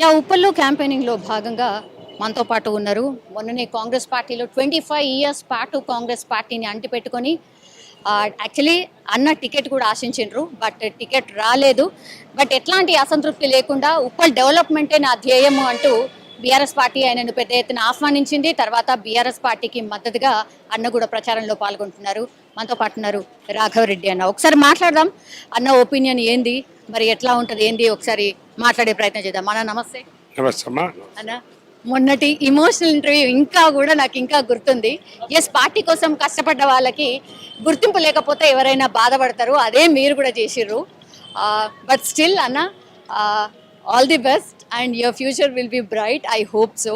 Yeah ఉప్పల్లో క్యాంపెయినింగ్లో భాగంగా మనతో పాటు ఉన్నారు. మొన్ననే కాంగ్రెస్ పార్టీలో ట్వంటీ ఫైవ్ ఇయర్స్ పాటు కాంగ్రెస్ పార్టీని అంటిపెట్టుకొని యాక్చువల్లీ అన్న టికెట్ కూడా ఆశించిండ్రు బట్ టికెట్ రాలేదు. బట్ ఎట్లాంటి అసంతృప్తి లేకుండా ఉప్పల్ డెవలప్మెంటే నా ధ్యేయము అంటూ బీఆర్ఎస్ పార్టీ ఆయనను పెద్ద ఎత్తున ఆహ్వానించింది. తర్వాత బీఆర్ఎస్ పార్టీకి మద్దతుగా అన్న కూడా ప్రచారంలో పాల్గొంటున్నారు. మనతో పాటు ఉన్నారు రాఘవరెడ్డి అన్న. ఒకసారి మాట్లాడదాం అన్న ఒపీనియన్ ఏంది? మరి ఎట్లా ఉంటుంది? ఏంది? ఒకసారి మాట్లాడే ప్రయత్నం చేద్దాం. అన్న నమస్తే. నమస్తే అమ్మా అన్న మొన్నటి ఇమోషనల్ ఇంటర్వ్యూ ఇంకా కూడా నాకు ఇంకా గుర్తుంది. ఎస్ పార్టీ కోసం కష్టపడ్డ వాళ్ళకి గుర్తింపు లేకపోతే ఎవరైనా బాధపడతారు. అదే మీరు కూడా చేసిర్రు. బట్ స్టిల్ అన్న all the best and your future will be bright I hope so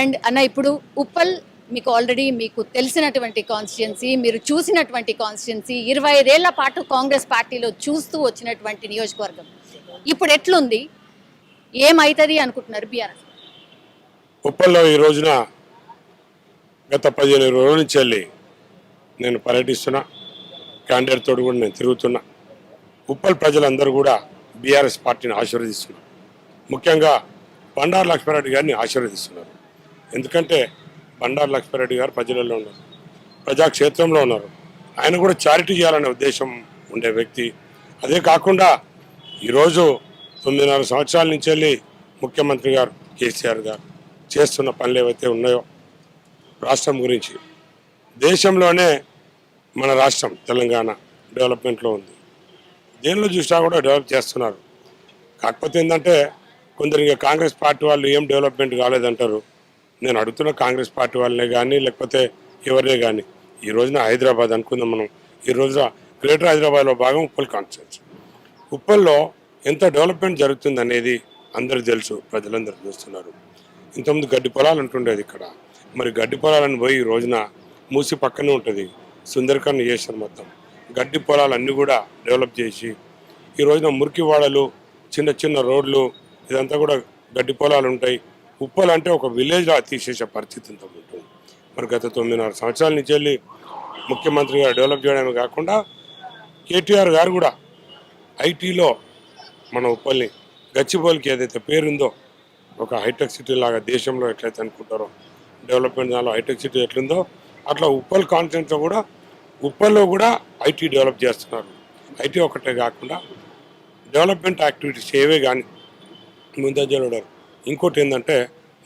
and అన్న ఇప్పుడు ఉప్పల్ మీకు ఆల్రెడీ మీకు తెలిసినటువంటి కాన్స్టిట్యున్సీ మీరు చూసినటువంటి కాన్స్టిట్యున్సీ ఇరవై ఐదేళ్ళ పాటు కాంగ్రెస్ పార్టీలో చూస్తూ వచ్చినటువంటి నియోజకవర్గం. ఇప్పుడు ఎట్లుంది? ఏమవుతుంది అనుకుంటున్నారు బీఆర్ఎస్ ఉప్పల్లో ఈ రోజున గత పదిహేను రోజుల నుంచి వెళ్ళి నేను పర్యటిస్తున్నా. క్యాండిడేట్ తోడు కూడా నేను తిరుగుతున్నా. ఉప్పల్ ప్రజలందరూ కూడా బీఆర్ఎస్ పార్టీని ఆశీర్వదిస్తున్నారు. ముఖ్యంగా బండారు లక్ష్మారెడ్డి గారిని ఆశీర్వదిస్తున్నారు. ఎందుకంటే బండారు లక్ష్మారెడ్డి గారు ప్రజలలో ఉన్నారు. ప్రజాక్షేత్రంలో ఉన్నారు. ఆయన కూడా చారిటీ చేయాలనే ఉద్దేశం ఉండే వ్యక్తి. అదే కాకుండా ఈరోజు తొమ్మిదిన్నర సంవత్సరాల నుంచి వెళ్ళి ముఖ్యమంత్రి గారు కేసీఆర్ గారు చేస్తున్న పనులు ఏవైతే ఉన్నాయో రాష్ట్రం గురించి. దేశంలోనే మన రాష్ట్రం తెలంగాణ డెవలప్మెంట్లో ఉంది. దేనిలో చూసినా కూడా డెవలప్ చేస్తున్నారు. కాకపోతే ఏంటంటే కొందరు ఇంకా కాంగ్రెస్ పార్టీ వాళ్ళు ఏం డెవలప్మెంట్ కాలేదంటారు. నేను అడుగుతున్న కాంగ్రెస్ పార్టీ వాళ్ళనే కానీ లేకపోతే ఎవరినే కానీ ఈ రోజున హైదరాబాద్ అనుకుందాం మనం. ఈ రోజున గ్రేటర్ హైదరాబాద్లో భాగం ఫుల్ కాన్స్టిట్యూన్సీ ఉప్పల్లో ఎంత డెవలప్మెంట్ జరుగుతుంది అనేది అందరికి తెలుసు ప్రజలందరూ చూస్తున్నారు. ఇంతకుముందు గడ్డి పొలాలు అంటుండేది ఇక్కడ. మరి గడ్డి పొలాలను పోయి ఈ రోజున మూసి పక్కనే ఉంటుంది. సుందరకాన్ని చేశారు మొత్తం. గడ్డి పొలాలు అన్నీ కూడా డెవలప్ చేసి ఈ రోజున మురికి వాడలు చిన్న చిన్న రోడ్లు ఇదంతా కూడా గడ్డి పొలాలు ఉంటాయి. ఉప్పలు అంటే ఒక విలేజ్లా తీసేసే పరిస్థితి ఉంటుంది. మరి గత తొమ్మిదిన్నర సంవత్సరాల నుంచి వెళ్ళి ముఖ్యమంత్రి గారు డెవలప్ చేయడమే కాకుండా కేటీఆర్ గారు కూడా ఐటీలో మన ఉప్పల్ని గచ్చిబౌలికి ఏదైతే పేరుందో ఒక హైటెక్ సిటీ లాగా దేశంలో ఎట్లయితే అనుకుంటారో డెవలప్మెంట్ దానిలో హైటెక్ సిటీ ఎట్లుందో అట్లా ఉప్పల్ కాన్ఫరెన్స్లో కూడా ఉప్పల్లో కూడా ఐటీ డెవలప్ చేస్తున్నారు. ఐటీ ఒకటే కాకుండా డెవలప్మెంట్ యాక్టివిటీస్ ఏవే కానీ ముందంజలో ఇంకోటి ఏంటంటే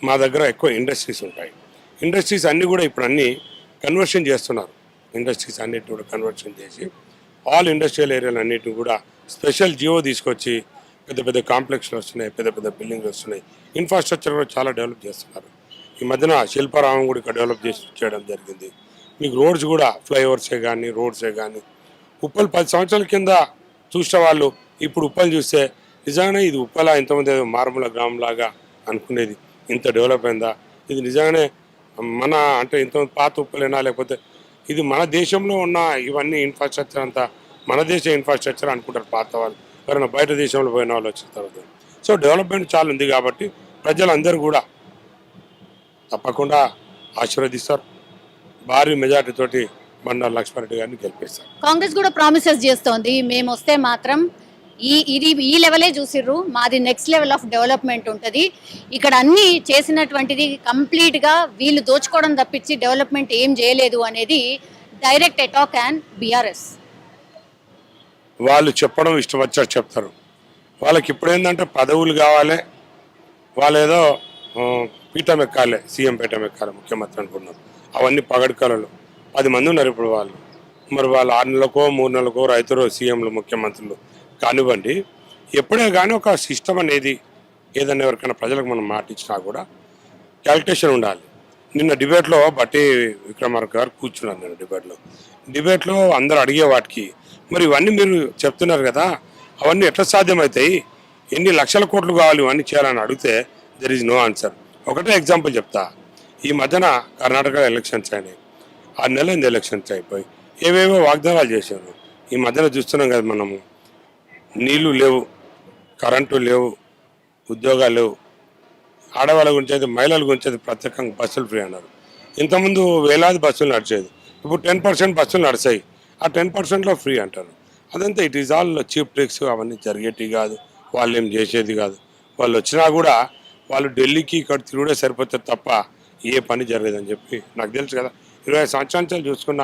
మా దగ్గర ఎక్కువ ఇండస్ట్రీస్ ఉంటాయి. ఇండస్ట్రీస్ అన్నీ కూడా ఇప్పుడు అన్నీ కన్వర్షన్ చేస్తున్నారు. ఇండస్ట్రీస్ అన్నిటిని కూడా కన్వర్షన్ చేసి ఆల్ ఇండస్ట్రియల్ ఏరియాలు అన్నిటిని కూడా స్పెషల్ జియో తీసుకొచ్చి పెద్ద పెద్ద కాంప్లెక్స్లు వస్తున్నాయి పెద్ద పెద్ద బిల్డింగ్లు వస్తున్నాయి. ఇన్ఫ్రాస్ట్రక్చర్ కూడా చాలా డెవలప్ చేస్తున్నారు. ఈ మధ్యన శిల్పారామం కూడా ఇక్కడ డెవలప్ చేసి చేయడం జరిగింది. మీకు రోడ్స్ కూడా ఫ్లైఓవర్సే కానీ రోడ్సే కానీ ఉప్పల్ పది సంవత్సరాల కింద చూసిన వాళ్ళు ఇప్పుడు ఉప్పల్ చూస్తే నిజంగానే ఇది ఉప్పల ఇంతమంది ఏదో మారుమూల గ్రామంలాగా అనుకునేది. ఇంత డెవలప్ అయిందా? ఇది నిజంగానే మన అంటే ఇంత పాత ఉప్పలేనా? లేకపోతే ఇది మన దేశంలో ఉన్న ఇవన్నీ ఇన్ఫ్రాస్ట్రక్చర్ అంతా మన దేశ ఇన్ఫ్రాస్ట్రక్చర్ అనుకుంటారు పాత వాళ్ళు. ఎవరైనా బయట దేశంలో పోయిన వాళ్ళు వచ్చిన తర్వాత. సో డెవలప్మెంట్ చాలా ఉంది కాబట్టి ప్రజలందరూ కూడా తప్పకుండా ఆశీర్వదిస్తారు. భారీ మెజార్టీ తోటి బండారు లక్ష్మారెడ్డి గారిని గెలిపిస్తారు. కాంగ్రెస్ కూడా ప్రామిసెస్ చేస్తోంది. మేము వస్తే మాత్రం ఈ ఇది ఈ లెవెలే చూసిర్రు. మాది నెక్స్ట్ లెవెల్ ఆఫ్ డెవలప్మెంట్ ఉంటుంది. ఇక్కడ అన్ని చేసినటువంటిది కంప్లీట్గా వీళ్ళు దోచుకోవడం తప్పించి డెవలప్మెంట్ ఏం చేయలేదు అనేది డైరెక్ట్ అటాక్ అండ్ బీఆర్ఎస్ వాళ్ళు చెప్పడం ఇష్టం వచ్చారు చెప్తారు. వాళ్ళకి ఇప్పుడు ఏంటంటే పదవులు కావాలి. వాళ్ళు ఏదో పీఠం ఎక్కాలి సీఎం పీఠం ఎక్కాలి ముఖ్యమంత్రి అనుకున్నారు అవన్నీ పగడకలలు పది మంది ఉన్నారు ఇప్పుడు వాళ్ళు. మరి వాళ్ళు ఆరు నెలలకో మూడు నెలలకో రైతులు సీఎంలు ముఖ్యమంత్రులు కానివ్వండి ఎప్పుడే కానీ ఒక సిస్టమ్ అనేది ఏదన్నా ఎవరికైనా ప్రజలకు మనం మాట ఇచ్చినా కూడా క్యాలిక్యులేషన్ ఉండాలి. నిన్న డిబేట్లో బట్టి విక్రమార్క గారు కూర్చున్నారు నేను డిబేట్లో. డిబేట్లో అందరూ అడిగే వాటికి మరి ఇవన్నీ మీరు చెప్తున్నారు కదా అవన్నీ ఎట్లా సాధ్యమవుతాయి? ఎన్ని లక్షల కోట్లు కావాలి ఇవన్నీ చేయాలని అడిగితే దెర్ ఈజ్ నో ఆన్సర్ ఒకటే ఎగ్జాంపుల్ చెప్తా. ఈ మధ్యన కర్ణాటక ఎలక్షన్స్ అయినాయి. ఆరు నెలలైంది ఎలక్షన్స్ అయిపోయి. ఏవేవో వాగ్దానాలు చేశారు. ఈ మధ్యన చూస్తున్నాం కదా మనము. నీళ్ళు లేవు కరెంటు లేవు ఉద్యోగాలు లేవు. ఆడవాళ్ళ గురించి అయితే మహిళల గురించి అయితే ప్రత్యేకంగా బస్సులు ఫ్రీ అన్నారు. ఇంతకుముందు వేలాది బస్సులు నడిచేది. ఇప్పుడు టెన్ పర్సెంట్ బస్సులు నడిచాయి. ఆ టెన్ పర్సెంట్లో ఫ్రీ అంటారు. అదంతా it is all cheap tricks అవన్నీ జరిగేటివి కాదు. వాళ్ళు ఏం చేసేది కాదు. వాళ్ళు వచ్చినా కూడా వాళ్ళు ఢిల్లీకి ఇక్కడ తిరుగుడే సరిపోతుంది తప్ప ఏ పని జరగదని చెప్పి నాకు తెలుసు కదా. ఇరవై ఐదు సంవత్సరాల చూసుకున్న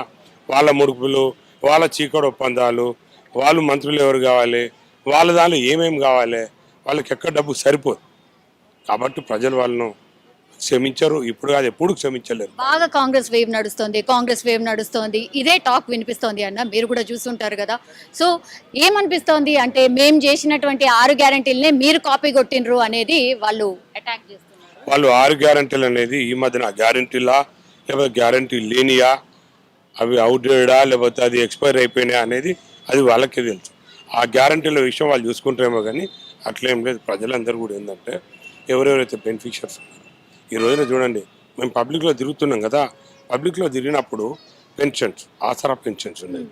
వాళ్ళ ముడుపులు వాళ్ళ చీకటి ఒప్పందాలు వాళ్ళు మంత్రులు ఎవరు కావాలి వాళ్ళ దానిలో ఏమేమి కావాలి వాళ్ళకి ఎక్కడ డబ్బు సరిపోదు. కాబట్టి ప్రజలు వాళ్ళను క్షమించరు. ఇప్పుడు కాదు ఎప్పుడు క్షమించలేరు. బాగా కాంగ్రెస్ వేవ్ నడుస్తోంది కాంగ్రెస్ వేవ్ నడుస్తోంది ఇదే టాక్ వినిపిస్తోంది అన్న మీరు కూడా చూస్తుంటారు కదా. సో ఏమనిపిస్తోంది అంటే మేము చేసినటువంటి ఆరు గ్యారంటీలనే మీరు కాపీ కొట్టినరు అనేది వాళ్ళు అటాక్ చేస్తున్నారు. వాళ్ళు ఆరు గ్యారంటీలు అనేది ఈ మధ్యన గ్యారంటీలా లేకపోతే గ్యారంటీ లేనియా అవి అవుట్డేటా లేకపోతే అది ఎక్స్పైర్ అయిపోయినాయా అనేది అది వాళ్ళకే తెలుసు. ఆ గ్యారంటీల విషయం వాళ్ళు చూసుకుంటారేమో కానీ అట్లేం లేదు. ప్రజలందరూ కూడా ఏంటంటే ఎవరెవరైతే బెనిఫిషియర్స్ ఉన్నారో ఈ రోజున చూడండి మేము పబ్లిక్లో తిరుగుతున్నాం కదా పబ్లిక్లో తిరిగినప్పుడు పెన్షన్స్ ఆసరా పెన్షన్స్ ఉన్నాయి.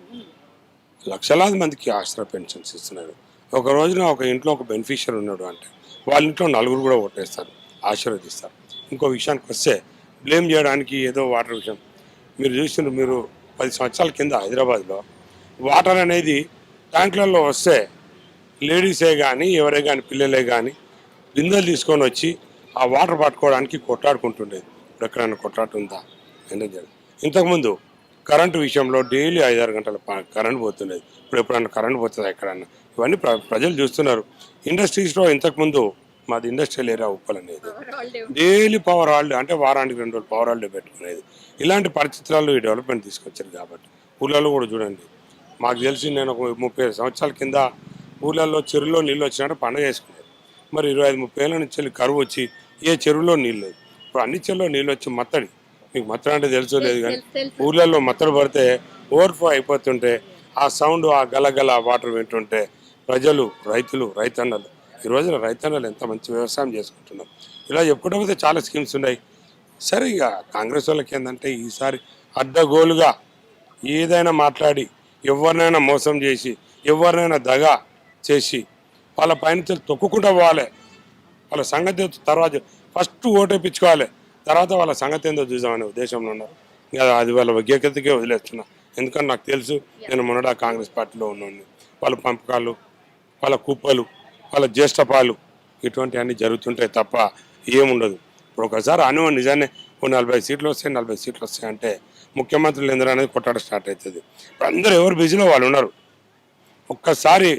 లక్షలాది మందికి ఆసరా పెన్షన్స్ ఇస్తున్నారు. ఒక రోజున ఒక ఇంట్లో ఒక బెనిఫిషియర్ ఉన్నాడు అంటే వాళ్ళ ఇంట్లో నలుగురు కూడా ఓటేస్తారు ఆశీర్వదిస్తారు. ఇంకో విషయానికి వస్తే బ్లేమ్ చేయడానికి ఏదో వాటర్ విషయం. మీరు చూసిన మీరు పది సంవత్సరాల కింద హైదరాబాద్లో వాటర్ అనేది ట్యాంకులలో వస్తే లేడీసే కానీ ఎవరే కానీ పిల్లలే కానీ బిందెలు తీసుకొని వచ్చి ఆ వాటర్ పట్టుకోవడానికి కొట్లాడుకుంటుండేది. ఇప్పుడు ఎక్కడైనా కొట్లాట ఉందా జరగదు ఇంతకుముందు కరెంటు విషయంలో డైలీ ఐదారు గంటల కరెంట్ పోతుండేది. ఇప్పుడు ఎప్పుడన్నా కరెంట్ పోతుందా ఎక్కడన్నా ఇవన్నీ ప్ర- ప్రజలు చూస్తున్నారు. ఇండస్ట్రీస్లో ఇంతకుముందు మాది ఇండస్ట్రియల్ ఏరియా ఉప్పల్ అనేది. డైలీ పవర్ హాలిడే అంటే వారానికి రెండు రోజులు పవర్ హాలిడే పెట్టుకునేది. ఇలాంటి పరిస్థితులలో ఈ డెవలప్మెంట్ తీసుకొచ్చారు కాబట్టి. ఊళ్ళలో కూడా చూడండి. మాకు తెలిసి నేను ఒక ముప్పై సంవత్సరాల కింద ఊళ్ళల్లో చెరువులో నీళ్ళు వచ్చినట్టు పండుగ చేసుకునేది. మరి ఇరవై ఐదు ముప్పై ఏళ్ళ నుంచి వెళ్ళి కరువు వచ్చి ఏ చెరువులో నీళ్ళు లేదు ఇప్పుడు అన్ని చెరువులో నీళ్ళు వచ్చి మత్తడి. మీకు మత్తడి అంటే తెలుసో లేదు కానీ ఊర్లలో మత్తడి పడితే ఓవర్ఫ్లో అయిపోతుంటే ఆ సౌండ్ ఆ గలగల వాటర్ వింటుంటే ప్రజలు రైతులు రైతన్నలు ఈ రోజున రైతన్నలు ఎంత మంచి వ్యవసాయం చేసుకుంటున్నారు. ఇలా చెప్పుకుంటూ పోతే చాలా స్కీమ్స్ ఉన్నాయి. సరే ఇక కాంగ్రెస్ వాళ్ళకి ఏంటంటే ఈసారి అడ్డగోలుగా ఏదైనా మాట్లాడి ఎవరినైనా మోసం చేసి ఎవరినైనా దగా చేసి వాళ్ళ పైన తొక్కుకుంటూ పోవాలి. వాళ్ళ సంగతి తర్వాత ఫస్ట్ ఓటేపించుకోవాలి తర్వాత వాళ్ళ సంగతి ఏందో చూసామని ఉద్దేశంలో ఉన్నారు. ఇంకా అది వాళ్ళ వ్యక్తికే వదిలేస్తున్నా. ఎందుకంటే నాకు తెలుసు నేను మొన్నడా కాంగ్రెస్ పార్టీలో ఉన్నాను వాళ్ళ పంపకాలు వాళ్ళ కుప్పలు వాళ్ళ జ్యేష్ఠపాలు ఇటువంటివన్నీ జరుగుతుంటాయి తప్ప ఏముండదు. ఇప్పుడు ఒకసారి అను నిజాన్ని ఓ నలభై సీట్లు వస్తాయి నలభై సీట్లు వస్తాయి అంటే ముఖ్యమంత్రులు ఎందుకు అనేది కొట్టాడ స్టార్ట్ అవుతుంది. ఇప్పుడు అందరూ ఎవరు బిజీలో వాళ్ళు ఉన్నారు. ఒక్కసారి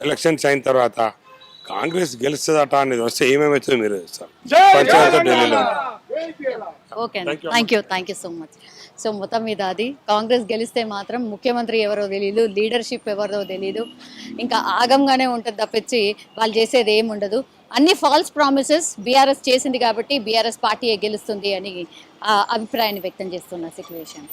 ఎలక్షన్స్ అయిన తర్వాత కాంగ్రెస్ గెలుస్తుందట అనేది వస్తే ఏమేమవుతుందో మీరు చూస్తారు పంచాయతీ ఢిల్లీలో. Okay thank you thank you so much so మొత్తం మీద అది కాంగ్రెస్ గెలిస్తే మాత్రం ముఖ్యమంత్రి ఎవరో తెలియదు లీడర్షిప్ ఎవరో తెలియదు ఇంకా ఆగంగానే ఉంటుంది తప్పించి వాళ్ళు చేసేది ఏమి ఉండదు. అన్ని ఫాల్స్ ప్రామిసెస్ బీఆర్ఎస్ చేసింది కాబట్టి బీఆర్ఎస్ పార్టీయే గెలుస్తుంది అని ఆ అభిప్రాయాన్ని వ్యక్తం చేస్తున్న సిచ్యువేషన్